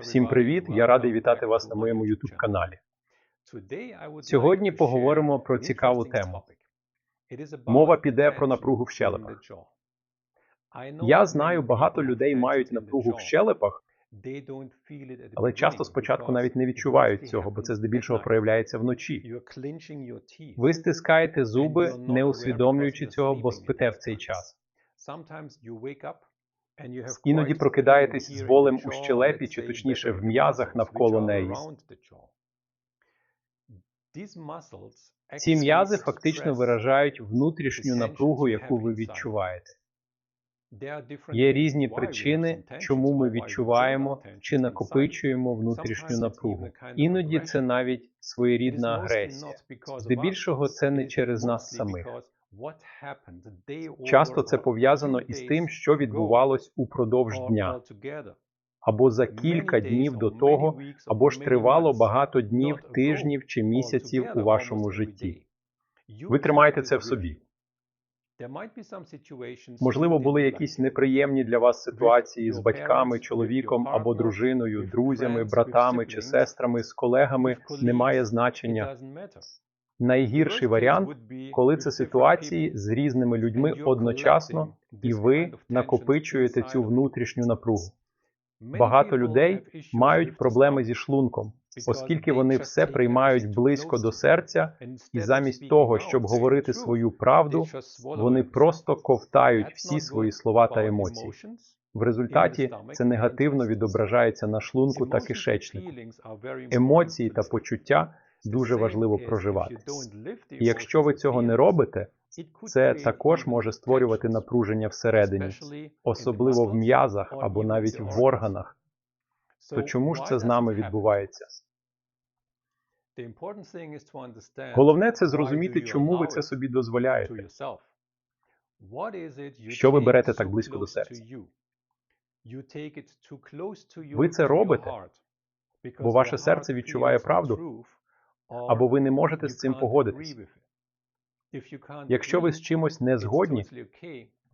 Всім привіт! Я радий вітати вас на моєму youtube каналі. Сьогодні поговоримо про цікаву тему. Мова піде про напругу в щелепах. Я знаю, багато людей мають напругу в щелепах, але часто спочатку навіть не відчувають цього, бо це здебільшого проявляється вночі. Ви стискаєте зуби, не усвідомлюючи цього, бо спите в цей час. Іноді прокидаєтесь з болем у щелепі, чи точніше в м'язах навколо неї. Ці м'язи фактично виражають внутрішню напругу, яку ви відчуваєте. Є різні причини, чому ми відчуваємо чи накопичуємо внутрішню напругу. Іноді це навіть своєрідна агресія. Здебільшого це не через нас самих. Часто це пов'язано із тим, що відбувалось упродовж дня, або за кілька днів до того, або ж тривало багато днів, тижнів чи місяців у вашому житті. Ви тримаєте це в собі. Можливо, були якісь неприємні для вас ситуації з батьками, чоловіком або дружиною, друзями, братами чи сестрами, з колегами немає значення. Найгірший варіант, коли це ситуації з різними людьми одночасно, і ви накопичуєте цю внутрішню напругу. Багато людей мають проблеми зі шлунком, оскільки вони все приймають близько до серця, і замість того, щоб говорити свою правду, вони просто ковтають всі свої слова та емоції. В результаті це негативно відображається на шлунку та кишечнику. Емоції та почуття дуже важливо проживати. І якщо ви цього не робите, це також може створювати напруження всередині, особливо в м'язах або навіть в органах. То чому ж це з нами відбувається? Головне це зрозуміти, чому ви це собі дозволяєте. Що ви берете так близько до серця? Ви це робите, бо ваше серце відчуває правду, або ви не можете з цим погодитись. Якщо ви з чимось не згодні,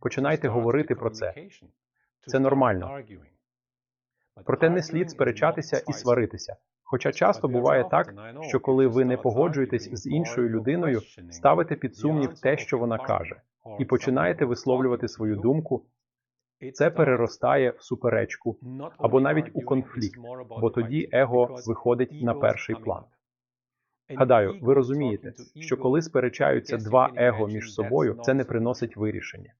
починайте говорити про це. Це нормально. Проте не слід сперечатися і сваритися. Хоча часто буває так, що коли ви не погоджуєтесь з іншою людиною, ставите під сумнів те, що вона каже, і починаєте висловлювати свою думку. Це переростає в суперечку або навіть у конфлікт, бо тоді его виходить на перший план. Гадаю, ви розумієте, що коли сперечаються два его між собою, це не приносить вирішення.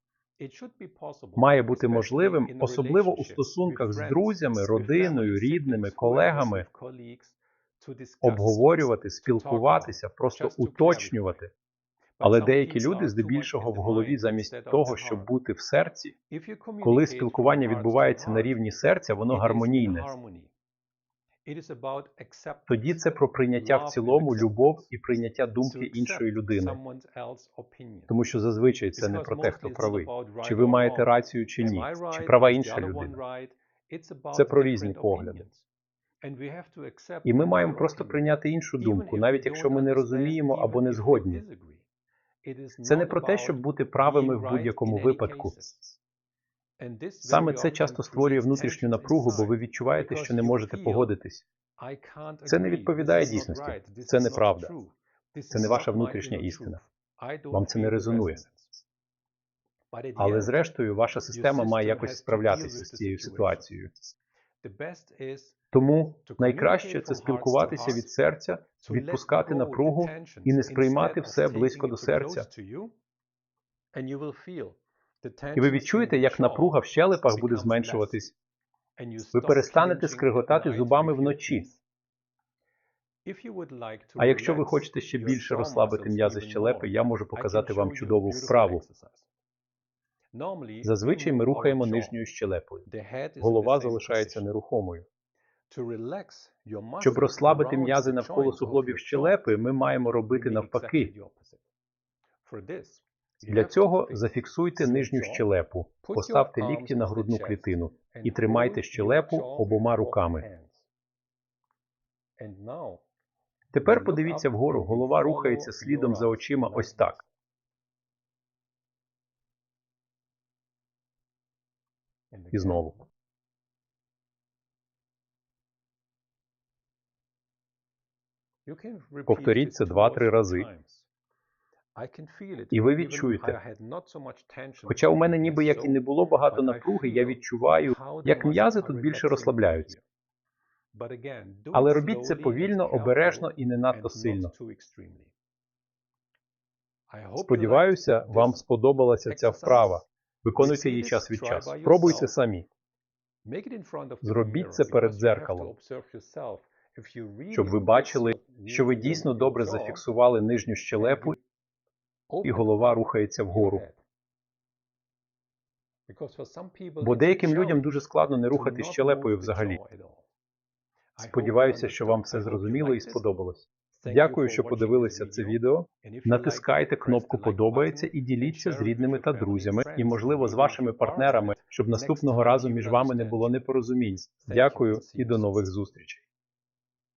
Має бути можливим, особливо у стосунках з друзями, родиною, рідними, колегами, обговорювати, спілкуватися, просто уточнювати. Але деякі люди здебільшого в голові замість того, щоб бути в серці, коли спілкування відбувається на рівні серця, воно гармонійне. Тоді це про прийняття в цілому, любов і прийняття думки іншої людини. Тому що зазвичай це не про те, хто правий, чи ви маєте рацію, чи ні, чи права інша людина. Це про різні погляди. І ми маємо просто прийняти іншу думку, навіть якщо ми не розуміємо або не згодні. Це не про те, щоб бути правими в будь-якому випадку. Саме це часто створює внутрішню напругу, бо ви відчуваєте, що не можете погодитись. Це не відповідає дійсності, це неправда. Це не ваша внутрішня істина. Вам це не резонує. Але зрештою, ваша система має якось справлятися з цією ситуацією. Тому найкраще це спілкуватися від серця, відпускати напругу і не сприймати все близько до серця. І ви відчуєте, як напруга в щелепах буде зменшуватись. Ви перестанете скриготати зубами вночі. А якщо ви хочете ще більше розслабити м'язи щелепи, я можу показати вам чудову вправу. Зазвичай ми рухаємо нижньою щелепою. Голова залишається нерухомою. Щоб розслабити м'язи навколо суглобів щелепи, ми маємо робити навпаки. Для цього зафіксуйте нижню щелепу, поставте лікті на грудну клітину і тримайте щелепу обома руками. Тепер подивіться вгору, голова рухається слідом за очима ось так. І знову. Повторіть це 2-3 рази. І ви відчуєте. Хоча у мене ніби як і не було багато напруги, я відчуваю, як м'язи тут більше розслабляються. Але робіть це повільно, обережно і не надто сильно. Сподіваюся, вам сподобалася ця вправа. Виконуйте її час від часу. Пробуйте самі, Зробіть це перед дзеркалом, щоб ви бачили, що ви дійсно добре зафіксували нижню щелепу і голова рухається вгору. Бо деяким людям дуже складно не рухати щелепою взагалі. Сподіваюся, що вам все зрозуміло і сподобалось. Дякую, що подивилися це відео. Натискайте кнопку подобається і діліться з рідними та друзями, і, можливо, з вашими партнерами, щоб наступного разу між вами не було непорозумінь. Дякую і до нових зустрічей.